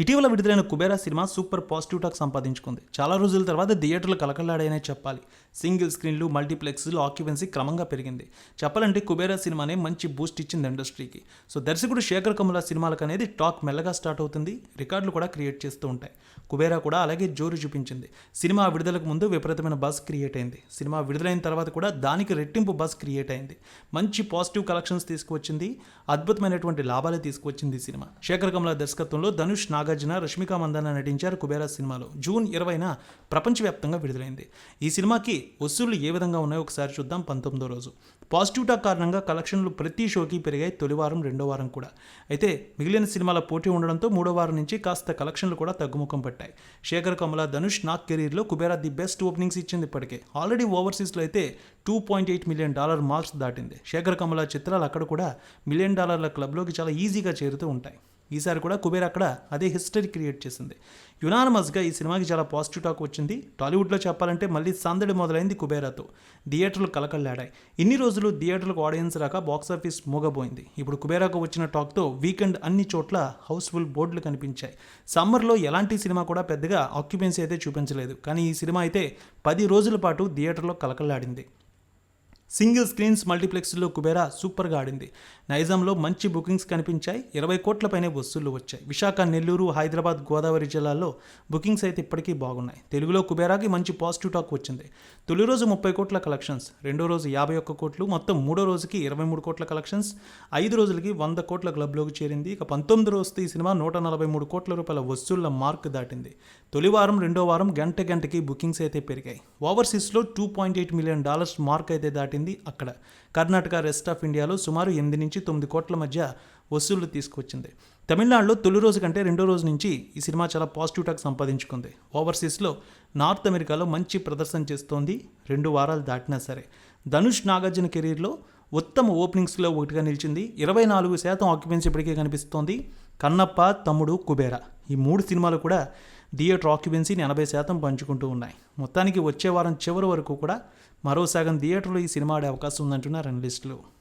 ఇటీవల విడుదలైన Kubera cinema super positive talk సంపాదించుకుంది. చాలా రోజుల తర్వాత థియేటర్లు కలకలాడాయనే చెప్పాలి. సింగిల్ స్క్రీన్లు మల్టీప్లెక్స్లు ఆక్యుపెన్సీ క్రమంగా పెరిగింది. చెప్పాలంటే కుబేరా సినిమానే మంచి బూస్ట్ ఇచ్చింది ఇండస్ట్రీకి. సో దర్శకుడు శేఖర్ కమల సినిమాలకు అనేది టాక్ మెల్లగా స్టార్ట్ అవుతుంది. రికార్డులు కూడా క్రియేట్ చేస్తూ ఉంటాయి. కుబేరా కూడా అలాగే జోరు చూపించింది. సినిమా విడుదలకు ముందు విపరీతమైన బస్ క్రియేట్ అయింది. సినిమా విడుదలైన తర్వాత కూడా దానికి రెట్టింపు బస్ క్రియేట్ అయింది. మంచి పాజిటివ్ కలెక్షన్స్ తీసుకువచ్చింది. అద్భుతమైనటువంటి లాభాలే తీసుకువచ్చింది ఈ సినిమా. శేఖర్ కమల దర్శకత్వంలో ధనుష్ నాగార్జున రష్మిక మందన్న నటించారు కుబేరా సినిమాలో. జూన్ ఇరవైన ప్రపంచవ్యాప్తంగా విడుదలైంది. ఈ సినిమాకి వసూళ్ళు ఏ విధంగా ఉన్నాయో ఒకసారి చూద్దాం పంతొమ్మిదో రోజు. పాజిటివ్ టాక్ కారణంగా కలెక్షన్లు ప్రతి షోకి పెరిగాయి తొలి వారం రెండో వారం కూడా. అయితే మిగిలిన సినిమాల పోటీ ఉండడంతో మూడో వారం నుంచి కాస్త కలెక్షన్లు కూడా తగ్గుముఖం పట్టాయి. శేఖర్ కమల ధనుష్ నాగ్ కెరీర్లో కుబేరా ది బెస్ట్ ఓపెనింగ్స్ ఇచ్చింది ఇప్పటికే. ఆల్రెడీ ఓవర్సీస్లో అయితే two point eight million dollar marks దాటింది. శేఖర్ కమల చిత్రాలు అక్కడ కూడా మిలియన్ డాలర్ల క్లబ్లోకి చాలా ఈజీగా చేరుతూ ఉంటాయి. ఈసారి కూడా కుబేర్ అక్కడ అదే హిస్టరీ క్రియేట్ చేసింది. యునానమస్గా ఈ సినిమాకి చాలా పాజిటివ్ టాక్ వచ్చింది. టాలీవుడ్లో చెప్పాలంటే మళ్ళీ సందడి మొదలైంది కుబేరాతో. థియేటర్లు కలకల్లాడాయి. ఇన్ని రోజులు థియేటర్లకు ఆడియన్స్ రాక బాక్సాఫీస్ మూగబోయింది. ఇప్పుడు కుబేరాకు వచ్చిన టాక్తో వీకెండ్ అన్ని చోట్ల హౌస్ఫుల్ బోర్డులు కనిపించాయి. సమ్మర్లో ఎలాంటి సినిమా కూడా పెద్దగా ఆక్యుపెన్సీ అయితే చూపించలేదు. కానీ ఈ సినిమా అయితే పది రోజుల పాటు థియేటర్లో కలకల్లాడింది. సింగిల్ స్క్రీన్స్ మల్టీప్లెక్స్లో కుబేరా సూపర్గా ఆడింది. నైజాంలో మంచి బుకింగ్స్ కనిపించాయి. ఇరవై కోట్లపైనే వసూళ్ళు వచ్చాయి. విశాఖ నెల్లూరు హైదరాబాద్ గోదావరి జిల్లాల్లో బుకింగ్స్ అయితే ఇప్పటికీ బాగున్నాయి. తెలుగులో కుబేరాకి మంచి పాజిటివ్ టాక్ వచ్చింది. తొలి రోజు ముప్పై కోట్ల కలెక్షన్స్ రెండో రోజు యాభై ఒక్క కోట్లు మొత్తం మూడో రోజుకి ఇరవై మూడు కోట్ల కలెక్షన్స్ ఐదు రోజులకి వంద కోట్ల క్లబ్లోకి చేరింది. ఇక పంతొమ్మిది రోజుతో ఈ సినిమా నూట నలభై మూడు కోట్ల రూపాయల వసూళ్ళ మార్క్ దాటింది. తొలి వారం రెండో వారం గంట గంటకి బుకింగ్స్ అయితే పెరిగాయి. ఓవర్సీస్లో two point eight million dollars mark అయితే దాటింది అక్కడ. కర్ణాటక రెస్ట్ ఆఫ్ ఇండియాలో సుమారు ఎనిమిది నుంచి తొమ్మిది కోట్ల మధ్య వసూళ్ళు తీసుకొచ్చింది. తమిళనాడులో తొలి రోజు కంటే రెండో రోజు నుంచి ఈ సినిమా చాలా పాజిటివ్ టాక్ సంపాదించుకుంది. ఓవర్సీస్లో నార్త్ అమెరికాలో మంచి ప్రదర్శన చేస్తోంది. రెండు వారాలు దాటినా సరే. ధనుష్ నాగార్జున కెరీర్లో ఉత్తమ ఓపెనింగ్స్లో ఒకటిగా నిలిచింది. ఇరవై నాలుగు శాతం ఆక్యుపెన్సీ ఇప్పటికే కనిపిస్తోంది. కన్నప్ప తమ్ముడు కుబేరా ఈ మూడు సినిమాలు కూడా థియేటర్ ఆక్యుపెన్సీని ఎనభై శాతం పంచుకుంటూ ఉన్నాయి. మొత్తానికి వచ్చే వారం చివరి వరకు కూడా మరో సగం థియేటర్లో ఈ సినిమా ఆడే అవకాశం ఉందంటున్నారు అనలిస్టులు.